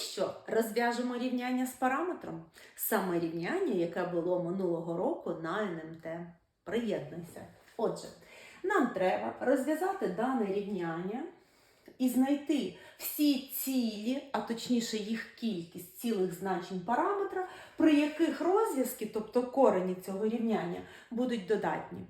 що, розв'яжемо рівняння з параметром. Саме рівняння, яке було минулого року на НМТ. Приєднуйся. Отже, нам треба розв'язати дане рівняння і знайти всі цілі, а точніше їх кількість цілих значень параметра, при яких розв'язки, тобто корені цього рівняння, будуть додатні.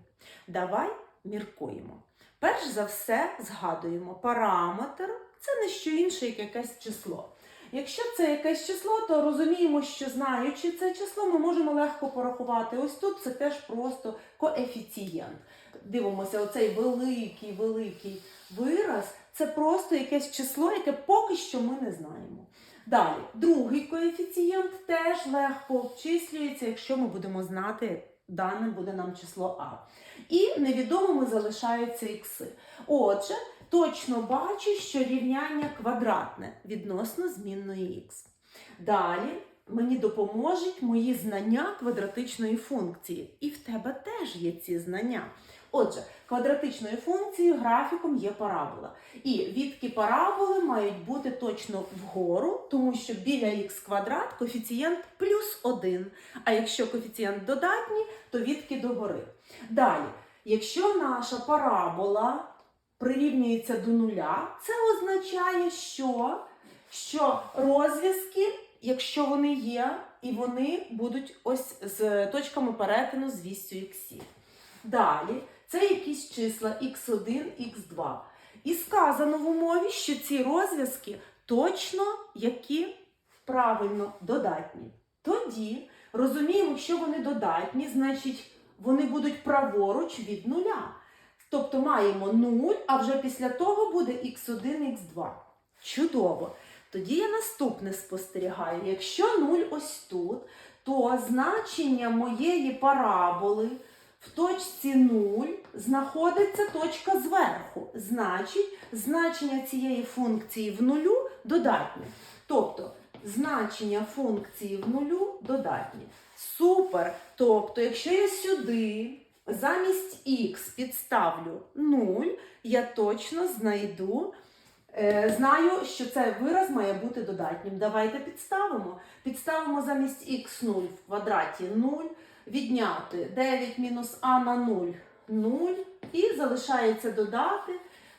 Давай міркуємо. Перш за все, згадуємо, параметр це не що інше, як якесь число. Якщо це якесь число, то розуміємо, що знаючи це число, ми можемо легко порахувати. Ось тут це теж просто коефіцієнт. Дивимося, оцей великий, великий вираз це просто якесь число, яке поки що ми не знаємо. Далі, другий коефіцієнт теж легко обчислюється, якщо ми будемо знати, дане буде нам число А. І невідомими залишаються ікси. Отже, точно бачу, що рівняння квадратне відносно змінної х. Далі мені допоможуть мої знання квадратичної функції. І в тебе теж є ці знання. Отже, квадратичною функцією графіком є парабола. І відки параболи мають бути точно вгору, тому що біля х квадрат коефіцієнт плюс 1. А якщо коефіцієнт додатній, то відки догори. Далі, якщо наша парабола прирівнюється до нуля, це означає, що, що розв'язки, якщо вони є, і вони будуть ось з точками перетину з вістю іксів. Далі, це якісь числа x1, x2. І сказано в умові, що ці розв'язки точно які правильно додатні. Тоді розуміємо, що вони додатні, значить вони будуть праворуч від нуля. Тобто маємо 0, а вже після того буде x1, x2. Чудово! Тоді я наступне спостерігаю. Якщо 0 ось тут, то значення моєї параболи в точці 0 знаходиться точка зверху. Значить, значення цієї функції в нулю додатнє. Тобто, значення функції в нулю додатні. Супер! Тобто, якщо я сюди замість х підставлю 0, я точно знайду. Е, Знаю, що цей вираз має бути додатнім. Давайте підставимо. Підставимо замість х0 в квадраті 0, відняти 9 мінус а на 0 0. І залишається додати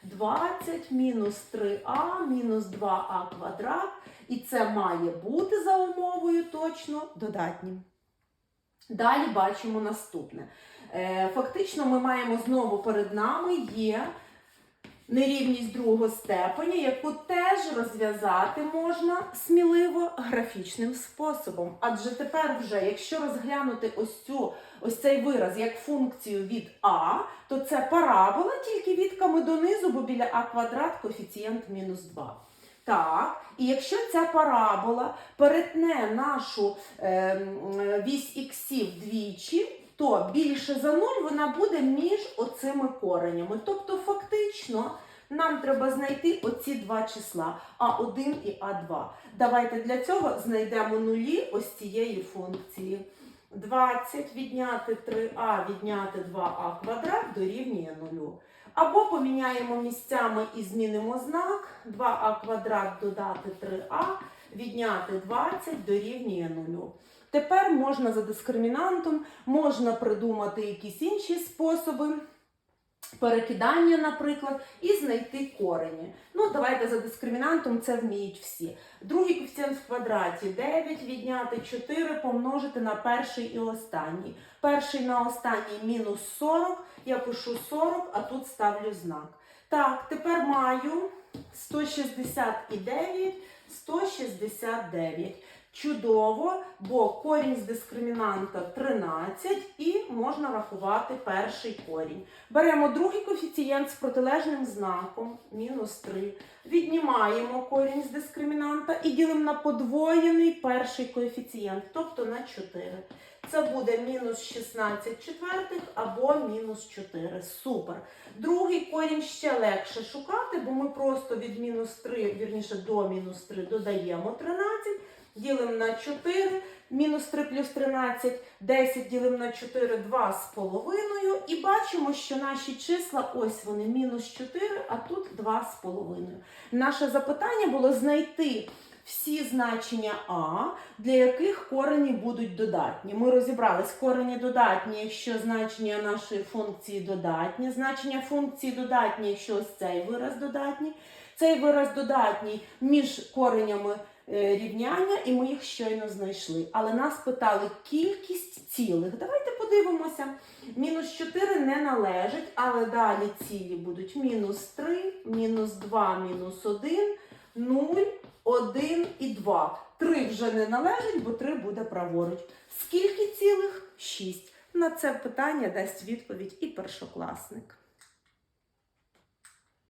20 мінус 3а мінус 2а квадрат. І це має бути за умовою точно додатнім. Далі бачимо наступне. Е, Фактично, ми маємо знову перед нами є нерівність другого степеня, яку теж розв'язати можна сміливо графічним способом. Адже тепер вже, якщо розглянути ось цю ось цей вираз як функцію від А, то це парабола тільки відками донизу, бо біля А квадрат коефіцієнт мінус 2. Так, і якщо ця парабола перетне нашу е, вісь іксів двічі, то більше за 0 вона буде між оцими коренями. Тобто, фактично, нам треба знайти оці два числа А1 і А2. Давайте для цього знайдемо нулі ось цієї функції. 20 відняти 3а відняти 2а квадрат дорівнює 0. Або поміняємо місцями і змінимо знак. 2а квадрат додати 3а, відняти 20 дорівнює 0. Тепер можна за дискримінантом, можна придумати якісь інші способи. Перекидання, наприклад, і знайти корені. Ну, давайте за дискримінантом це вміють всі. Другий коефіцієнт в квадраті 9 відняти 4 помножити на перший і останній. Перший на останній мінус 40, я пишу 40, а тут ставлю знак. Так, тепер маю 169, 169. Чудово, бо корінь з дискримінанта 13 і можна рахувати перший корінь. Беремо другий коефіцієнт з протилежним знаком, мінус 3. Віднімаємо корінь з дискримінанта і ділимо на подвоєний перший коефіцієнт, тобто на 4. Це буде мінус 16 четвертих або мінус 4. Супер. Другий корінь ще легше шукати, бо ми просто від мінус 3, вірніше до мінус 3 додаємо 13. Ділимо на 4, мінус 3 плюс 13, 10 ділимо на 4, 2 з половиною. І бачимо, що наші числа, ось вони, мінус 4, а тут 2 з половиною. Наше запитання було знайти всі значення А, для яких корені будуть додатні. Ми розібрались, корені додатні, якщо значення нашої функції додатні, значення функції додатні, якщо ось цей вираз додатній. Цей вираз додатній між коренями рівняння, і ми їх щойно знайшли. Але нас питали кількість цілих. Давайте подивимося. Мінус 4 не належить, але далі цілі будуть мінус 3, мінус 2, мінус 1, 0, 1 і 2. 3 вже не належить, бо 3 буде праворуч. Скільки цілих? 6. На це питання дасть відповідь і першокласник.